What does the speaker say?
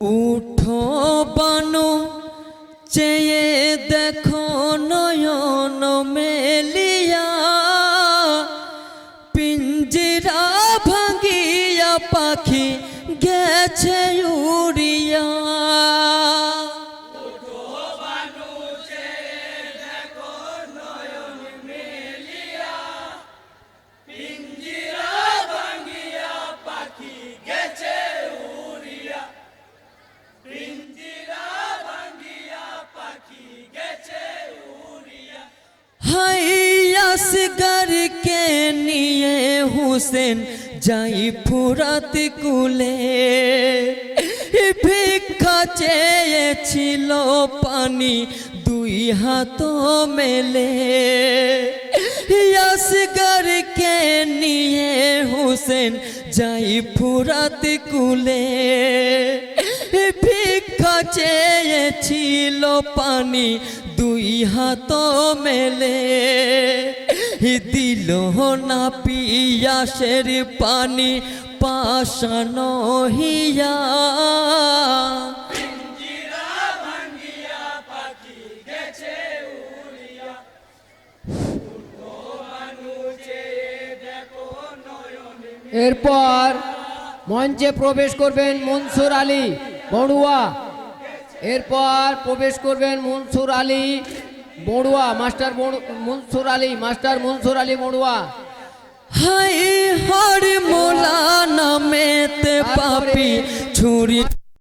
উঠো বানো চেয়ে দেখো নয়ন মেলিয়া। পিঞ্জিরা ভাঙ্গিয়া পাখি গেছে উড়িয়া। হাইয়াসগরকে নিয়ে হুসেন যাই ফুরাত কুলে ভিক্ষা চেয়েছিল পানি দুই হাত মেলে ইয়াসগরকে নিয়ে হুসেন যাই ফুরাত কুলে ভিক্ষা চেয়েছিল পানি দুই হাত মেলে। দিল না পিয়াসের পানি পাশানো হিয়া। এরপর মঞ্চে প্রবেশ করবেন মনসুর আলী বড়ুয়া। এরপর প্রবেশ করবেন মনসুর আলী বড়ুয়া মাস্টার মনসুর আলী মাস্টার মনসুর আলী বড়ুয়া। হাই হরি মোলা নামেতে পাপি ছুরি